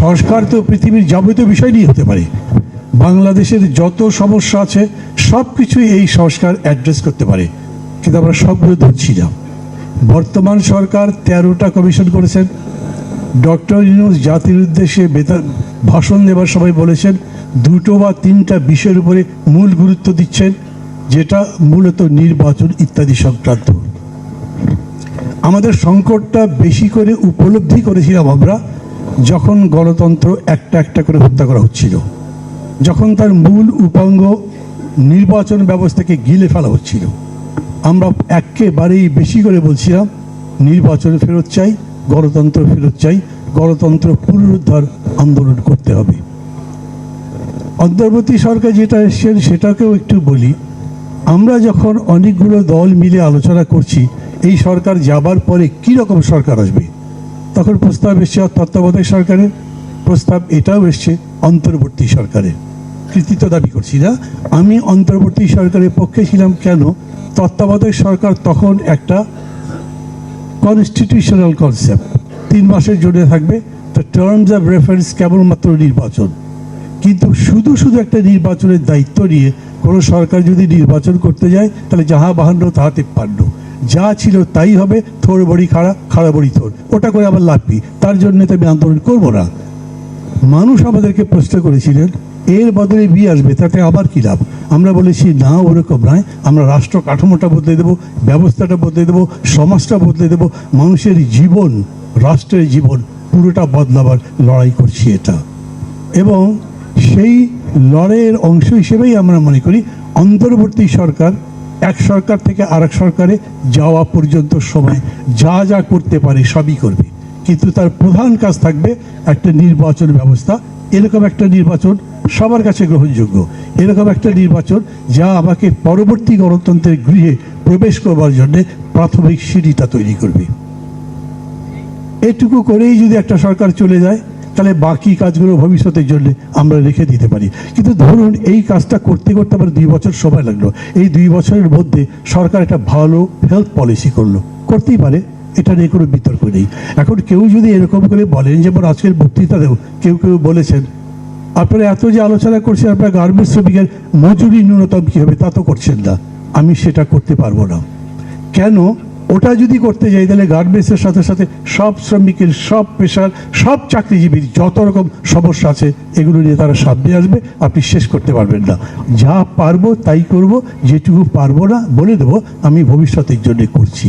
সংস্কার তো পৃথিবীর যাবতীয় বিষয় নিয়ে হতে পারে। বাংলাদেশের যত সমস্যা আছে সব কিছুই এই সংস্কার অ্যাড্রেস করতে পারে। কিন্তু আমরা সবগুলো ধরছি না। বর্তমান সরকার তেরোটা কমিশন করেছেন। ডক্টর ইউনুস জাতির উদ্দেশ্যে বেতা- ভাষণ দেবার সময় বলেছেন, দুটো বা তিনটা বিষয়ের উপরে মূল গুরুত্ব দিচ্ছেন, যেটা মূলত নির্বাচন ইত্যাদি সংক্রান্ত। আমাদের সংকটটা বেশি করে উপলব্ধি করেছিলাম আমরা যখন গণতন্ত্র একটা একটা করে হত্যা করা হচ্ছিল, যখন তার মূল উপাঙ্গ নির্বাচন ব্যবস্থাকে গিলে ফেলা হচ্ছিল, আমরা একেবারেই বেশি করে বলছিলাম, নির্বাচন ফেরত চাই, গণতন্ত্র ফেরত চাই, গণতন্ত্র পুনরুদ্ধার আন্দোলন করতে হবে। অন্তর্বর্তী সরকার যেটা এসছেন সেটাকেও একটু বলি, আমরা যখন অনেকগুলো দল মিলে আলোচনা করছি, এই সরকার যাবার পরে কি রকম সরকার আসবে? তখন প্রস্তাব এসছে তত্ত্বাবধায়ক সরকারের প্রস্তাব এটাও এসছে অন্তর্বর্তী সরকারের। কৃতিত্ব দাবি করছি না। আমি অন্তর্বর্তী সরকারের পক্ষে ছিলাম কেন? তত্ত্বাবধায়ক সরকার তখন একটা কনস্টিটিউশনাল কনসেপ্ট তিন মাসের জন্য থাকবে। তো টার্মস অফ রেফারেন্স কেবলমাত্র নির্বাচন। কিন্তু শুধু শুধু একটা নির্বাচনের দায়িত্ব নিয়ে কোনো সরকার যদি নির্বাচন করতে যায়, তাহলে যাহা বাহান্ন তাহা তিপ্পান্ন যা ছিল তাই হবে থোর বড়ি খাড়া খাড়া বড়ি থোর ওটা করে আবার লাভবি তার জন্য তো আমি আন্দোলন করব না। মানুষ আমাদেরকে প্রশ্ন করেছিলেন, এর বদলে বিয়ে আসবে, তাতে আবার কি লাভ? আমরা বলেছি, না, ওরকম নয়। আমরা রাষ্ট্র কাঠামোটা বদলে দেবো, ব্যবস্থাটা বদলে দেবো, সমাজটা বদলে দেবো। মানুষের জীবন, রাষ্ট্রের জীবন, পুরোটা বদলাবার লড়াই করছি এটা। এবং সেই লড়াইয়ের অংশ হিসেবেই আমরা মনে করি, অন্তর্বর্তী সরকার এক সরকার থেকে আরেক সরকারে যাওয়া পর্যন্ত সময় যা যা করতে পারে সবই করবে। কিন্তু তার প্রধান কাজ থাকবে একটা নির্বাচন ব্যবস্থা। এরকম একটা নির্বাচন সবার কাছে গ্রহণযোগ্য। এরকম একটা নির্বাচন যা আমাকে পরবর্তী গণতন্ত্রের গৃহে প্রবেশ করবার জন্য প্রাথমিক সিঁড়িটা তৈরি করবে। এটুকু করেই যদি একটা সরকার চলে যায় তাহলে বাকি কাজগুলো ভবিষ্যতের জন্য আমরা রেখে দিতে পারি। কিন্তু ধরুন এই কাজটা করতে করতে আমার দুই বছর সময় লাগল। এই দুই বছরের মধ্যে সরকার একটা ভালো হেলথ পলিসি করল। করতেই পারে, এটা নিয়ে কোনো বিতর্ক নেই। এখন কেউ যদি এরকম করে বলেন যেমন আজকের বক্তৃতাতেও কেউ কেউ বলেছেন, আপনারা এত যে আলোচনা করছেন, আপনার গার্মেন্টস শ্রমিকের মজুরি ন্যূনতম কী হবে তা তো করছেন না। আমি সেটা করতে পারব না। কেন? ওটা যদি করতে যাই, তাহলে গার্মেন্টসের সাথে সাথে সব শ্রমিকের সব পেশার সব চাকরিজীবীর যত রকম সমস্যা আছে, এগুলো নিয়ে তারা সামনে আসবে। আপনি শেষ করতে পারবেন না। যা পারব তাই করব, যেটুকু পারব না, বলে দেবো। আমি ভবিষ্যতের জন্য করছি।